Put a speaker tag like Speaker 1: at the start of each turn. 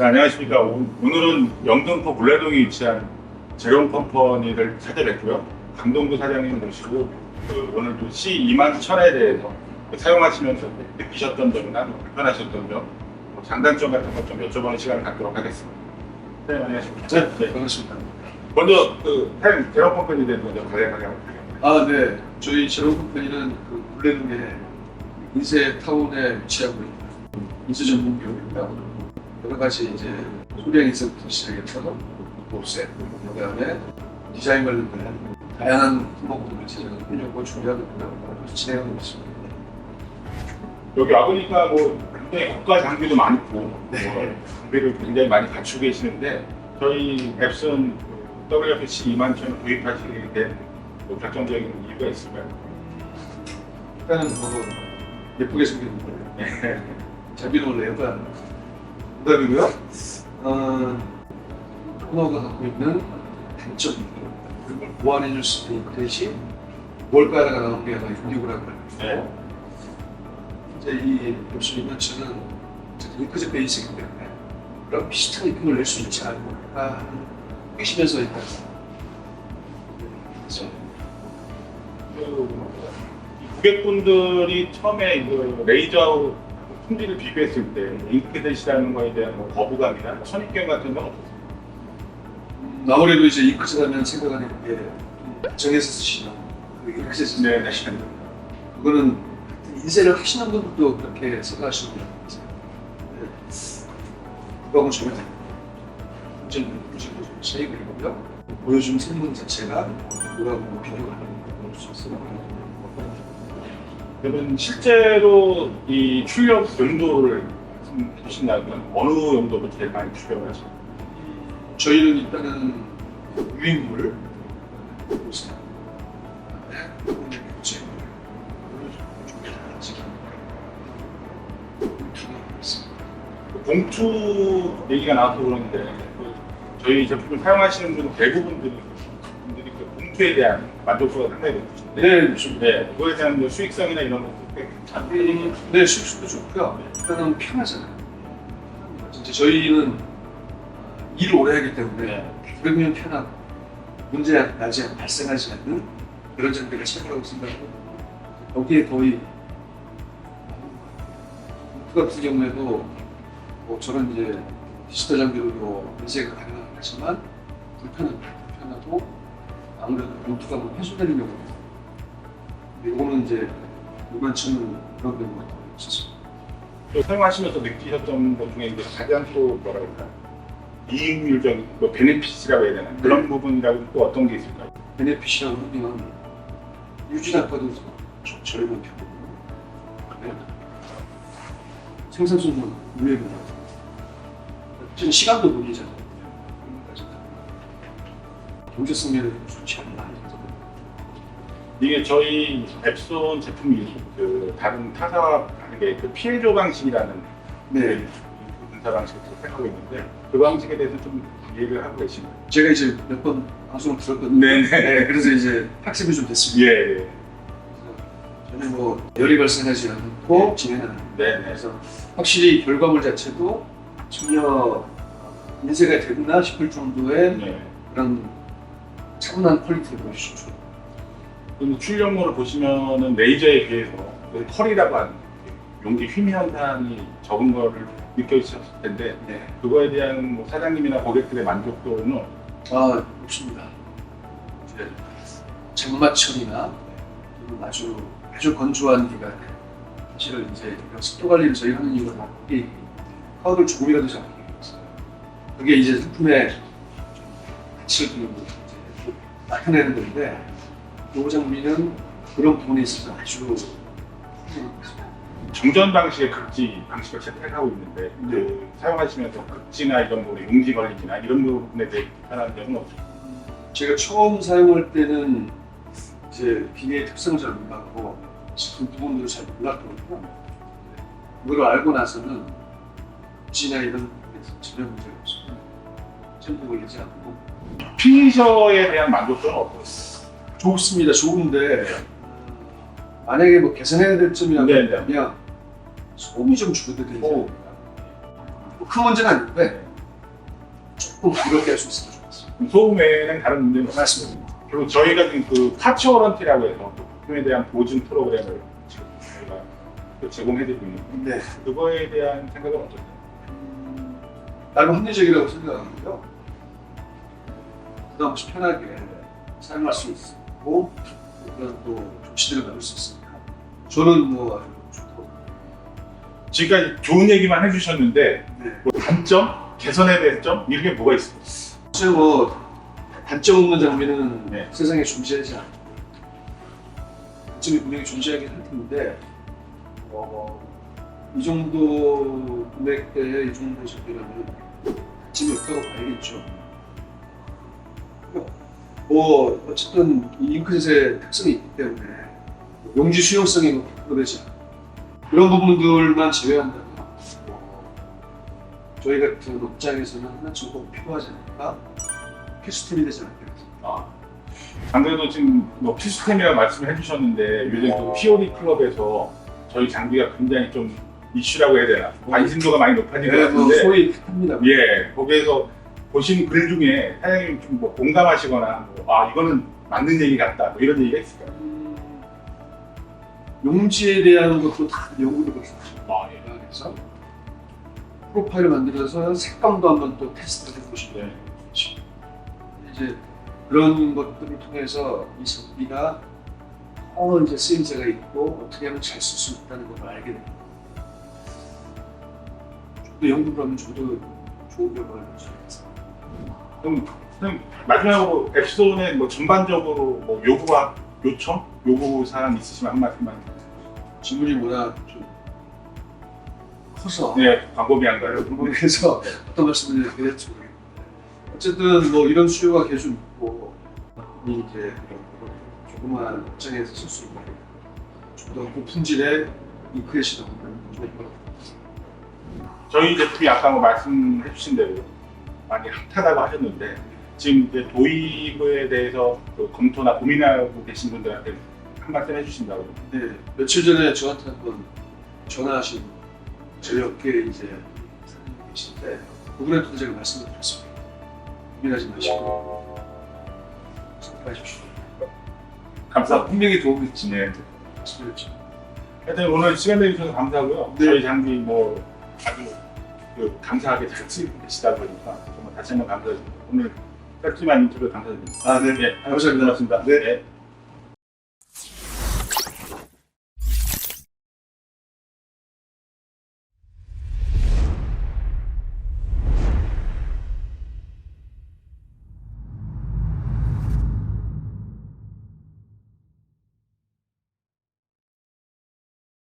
Speaker 1: 네, 안녕하십니까. 오- 오늘은 영등포 물레동에 위치한 제롬 컴퍼니를 찾아뵙고요. 강동구 사장님 모시고 그 오늘도 C2만 천에 대해서 그 사용하시면서 느끼셨던 점이나 뭐 불편하셨던 점, 뭐 장단점 같은 것 좀 여쭤보는 시간을 갖도록 하겠습니다. 네, 안녕하십니까.
Speaker 2: 네, 반갑습니다.
Speaker 1: 먼저 그 사장님 제롬 컴퍼니에 대해서 먼저 간략하게.
Speaker 2: 아, 네. 저희 제로 컴퍼니는 그 물레동에 인쇄 타운에 위치하고 있는 인쇄 전문 기업입니다. 여러 가지 이제 소량 인쇄부터 시작해서 보세, 그다음에 디자인 관련된 다양한 품목들을 제작하려고 준비하고 있고 진행하고 있습니다.
Speaker 1: 여기 와보니까 뭐 굉장히 고가 장비도 많고 뭐 장비를 굉장히 많이 갖추고 계시는데 저희 앱슨 WFC 2만 천 구입하시게 된뭐 결정적인 이유가 있을까요?
Speaker 2: 일단은 뭐 예쁘게 생긴 거
Speaker 1: 네.
Speaker 2: 장비는 원래 그 다음이고요. 어, 코너가 갖고 있는 단점 그걸 보완해 줄 수 있는 대신 월가가 나온 게 아마 669라고
Speaker 1: 네.
Speaker 2: 이제 이 엽술 이면체는 잉크젯 베이스이기 때문에 그런 비슷한 느낌을 낼 수 있지 않을까 끼시면서 일단 그래서
Speaker 1: 그 고객분들이 처음에 그 레이저 품질을 비교했을 때 잉크젯이라는 거에 대한 뭐 거부감이나 선입견 같은 건 없었어요.
Speaker 2: 음, 아무래도 이제 잉크젯 하면 생각하는 게 정해서 쓰시는 그 잉크젯
Speaker 1: 네.
Speaker 2: 하시는 거 그거는 인쇄를 하시는 분들도 그렇게 생각하시는 분 같아요. 그거하고 좀 완전 무지무 차이가 있고요. 보여준 성분 자체가 그거하고 비교가 볼수 있어요.
Speaker 1: 그러면 실제로 이 출력 용도를 해주신다면 어느 용도로 제일 많이 출력을 하시나요?
Speaker 2: 저희는 일단은 유인물 보세요.
Speaker 1: 그 봉투 얘기가 나와서 그러는데 그 저희 제품을 사용하시는 분 대부분들이 봉투에 대한 만족도가 상당히 높으신데
Speaker 2: 네, 좀
Speaker 1: 네, 그거에 대한 뭐 수익성이나 이런 것도 꽤 괜찮고
Speaker 2: 음, 네, 실수도 좋고요. 일단은 편하잖아요. 진짜 저희는 일을 오래 하기 때문에
Speaker 1: 네.
Speaker 2: 그러면 편하고 문제 나지 않- 발생하지 않는 그런 장비가 최고라고 생각하고 여기에 거의 그 같은 경우에도 뭐 저런 이제 디지털 장비로도 인쇄가 가능하지만 불편하고 불편하고 아무래도 노트가 뭐 훼손되는 경우가 있어요. 근데 이거는 이제 일반층은 그런 경우가 없었어요.
Speaker 1: 또 사용하시면서 느끼셨던 것 중에 이제 가장 또 뭐라 그럴까 이익률적인 뭐 베네핏이라고 해야 되나 그런 부분이라고 또 어떤 게 있을까요?
Speaker 2: 베네핏이라고 하면 유지 단가도 좀 저렴한 편이고 그다음에 생산성은 의외입니다. 지금 시간도 논리잖아요. 경제성 면에서 좋지 않나.
Speaker 1: 이게 저희 앱손 제품이 그 다른 타사와 다르게 그 피해 조 방식이라는
Speaker 2: 네,
Speaker 1: 그 분사 방식을 택하고 있는데 그 방식에 대해서 좀 이해를 하고 계신가요?
Speaker 2: 제가 이제 몇 번 방송을 들었거든요.
Speaker 1: 네네.
Speaker 2: 그래서 이제 학습이 좀 됐습니다.
Speaker 1: 예.
Speaker 2: 저는 뭐 열이 발생하지 않고 진행하는
Speaker 1: 네네.
Speaker 2: 그래서 확실히 결과물 자체도 전혀 인쇄가 됐나 싶을 정도의
Speaker 1: 네.
Speaker 2: 그런 차분한 퀄리티를 보여주죠.
Speaker 1: 그리고 출력물을 보시면은 레이저에 비해서 그 컬이라고 하는 용기 휘미 현상이 적은 거를 느껴지셨을 텐데
Speaker 2: 네.
Speaker 1: 그거에 대한 뭐 사장님이나 고객들의 만족도는
Speaker 2: 아, 높습니다. 이제 장마철이나 그리고 아주 아주 건조한 기간 사실은 이제 습도 관리를 저희 하는 이유가 이 파우더를 조금이라도 잡기 위해서 그게 이제 상품의 가치를 좀 이제 나타내는 건데 이 장비는 그런 부분에 있어서 아주.
Speaker 1: 정전 방식의 극지 방식을 채택하고 있는데 그 사용하시면서 극지나 이런 뭐 용지 걸리기나 이런 부분에 대해 불편한 점은 없죠.
Speaker 2: 제가 처음 사용할 때는 이제 기계의 특성을 잘 몰랐고 그 부분들을 잘 몰랐거든요. 그걸 알고 나서는 지나 이런 부분에서 전혀 문제가 없습니다. 템포 걸리지 않고
Speaker 1: 피니셔에 대한 만족도는 어떠세요?
Speaker 2: 좋습니다. 좋은데 만약에 뭐 개선해야 될 점이라고
Speaker 1: 네, 네.
Speaker 2: 하면 소음이 좀 줄어들어야
Speaker 1: 오.
Speaker 2: 됩니다. 뭐큰 문제는 아닌데 조금 부드럽게 할 수 있으면 좋겠습니다.
Speaker 1: 소음 외에는 다른 문제는.
Speaker 2: 맞습니다.
Speaker 1: 그리고 저희가 지금 그 파츠 워런티라고 해서 부품에 대한 보증 프로그램을 지금 저희가 또 제공해드리고 있는데
Speaker 2: 네.
Speaker 1: 그거에 대한 생각은 어떠세요?
Speaker 2: 음, 나름 합리적이라고 생각하고요. 부담 없이 편하게 사용할 수 있고 그런 또 조치들을 만들 수 있으니까 저는 뭐 아주 좋고
Speaker 1: 지금까지 좋은 얘기만 해주셨는데
Speaker 2: 네.
Speaker 1: 뭐 단점, 개선해야 될 점 이런 게 뭐가 있어요?
Speaker 2: 사실 뭐 단점 없는 장비는
Speaker 1: 네.
Speaker 2: 세상에 존재하지 않아요. 단점이 분명히 존재하긴 할 텐데 어, 이 정도 금액대에 이 정도 장비라면 단점이 없다고 봐야겠죠. 뭐 어쨌든 이 잉크젯의 특성이 있기 때문에 용지 수용성이 그러지. 이런 부분들만 제외한다면 뭐 저희 같은 업장에서는 하나쯤 꼭 필요하지 않을까 필수템이 되지 않을까
Speaker 1: 아, 안 그래도 지금 뭐 필수템이라고 말씀을 해주셨는데 요즘 또 POD 클럽에서 저희 장비가 굉장히 좀 이슈라고 해야 되나 관심도가 많이 높아진 것
Speaker 2: 네, 뭐
Speaker 1: 같은데
Speaker 2: 소위 합니다.
Speaker 1: 예 거기에서 보신 글 중에 사장님 좀 뭐 공감하시거나 뭐, 아 이거는 맞는 얘기 같다 뭐 이런 얘기가 있을까요?
Speaker 2: 음, 용지에 대한 것도 다 연구를 했었죠.
Speaker 1: 아, 예.
Speaker 2: 그래서 프로파일을 만들어서 색감도 한번 또 테스트를 해보시고
Speaker 1: 네.
Speaker 2: 이제 그런 것들을 통해서 이 장비가 어 이제 쓰임새가 있고 어떻게 하면 잘 쓸 수 있다는 걸 알게 됩니다. 좀 더 연구를 하면 저도 좋은 결과를 낼수 있겠습니다.
Speaker 1: 그럼 선생님 마지막으로 앱손의 뭐 전반적으로 뭐 요구와 요청, 요구 사항 있으시면 한 말씀만.
Speaker 2: 질문이 워낙 좀 커서
Speaker 1: 네, 광고비한가요?
Speaker 2: 그래서 어떤 말씀을 드려야 될지 모르겠는데 어쨌든 뭐 이런 수요가 계속 있고 이 이제 조그만 업장에서 쓸 수 있는 좀더 고품질의 잉크젯이 같아요.
Speaker 1: 저희 제품이 아까 뭐 말씀해 주신 대로 많이 핫하다고 하셨는데 지금 이제 도입에 대해서 그 검토나 고민하고 계신 분들한테 한 말씀 해주신다고.
Speaker 2: 네, 며칠 전에 저한테 한번 전화하신 저희 업계에 이제 사장님이 계신데 그분한테도 제가 말씀을 드렸습니다. 고민하지 마시고 선택해 주십시오.
Speaker 1: 감사합니다.
Speaker 2: 분명히 도움이 되지
Speaker 1: 네.
Speaker 2: 말씀드렸죠.
Speaker 1: 하여튼 오늘 시간 내주셔서 감사하고요.
Speaker 2: 네.
Speaker 1: 저희 장비 뭐 아주 그 감사하게 잘 쓰고 계시다 보니까 다시 한번 감사드립니다. 오늘 짧지만 인터뷰 감사드립니다.
Speaker 2: 아, 네.
Speaker 1: 네,
Speaker 2: 감사합니다.
Speaker 1: 고맙습니다.
Speaker 2: 네.
Speaker 1: 네.